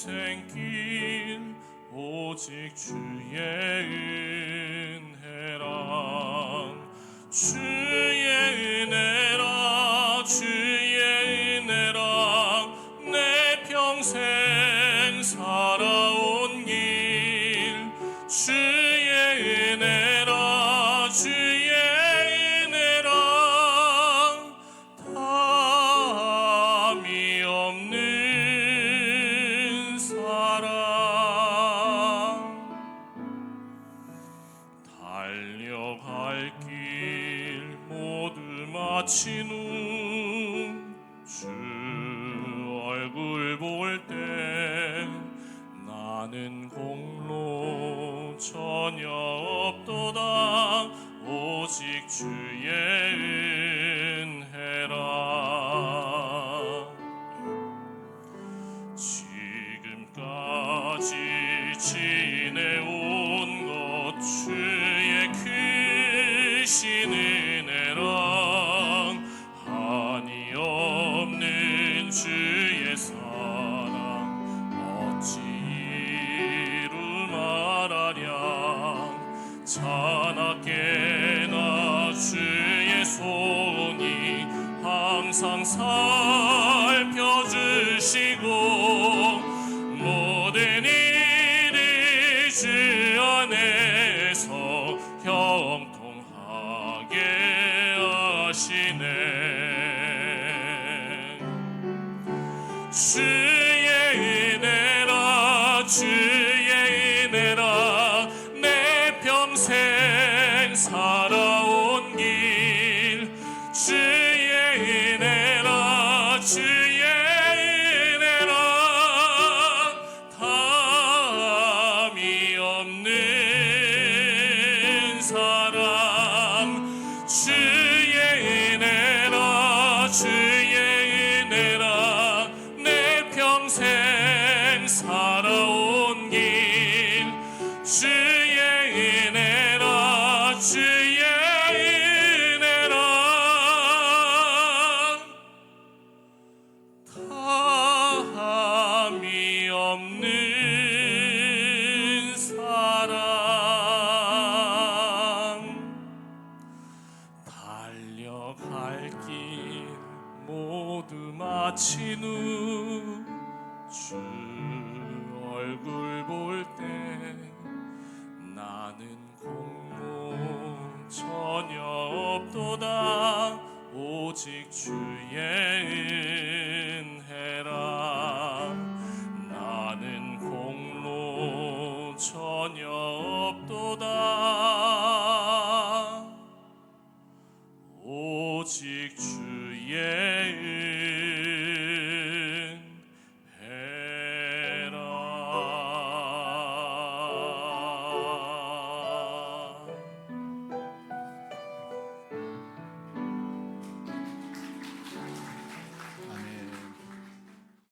인생길 오직 주의 은혜라 주의 은혜라 주의 은혜라 내 평생 살아온 길 주의 은혜 달려갈 길 모두 마친 후주 얼굴 볼 때 나는 공로 전혀 없도다. 오직 주의 은혜라. 지금까지 지내온 자나깨나 주의 손이 항상 살펴주시고 모든 일이 주 안에서 형통하게 하시네. 주의 은혜라 주 살아온 길 주의 은혜라 주의 은혜라. 담이 없는 사랑 주의 은혜라 주 주의 은혜라 담이 없는 사랑. 달려갈 길 모두 마친 후 없도다. 오직 주의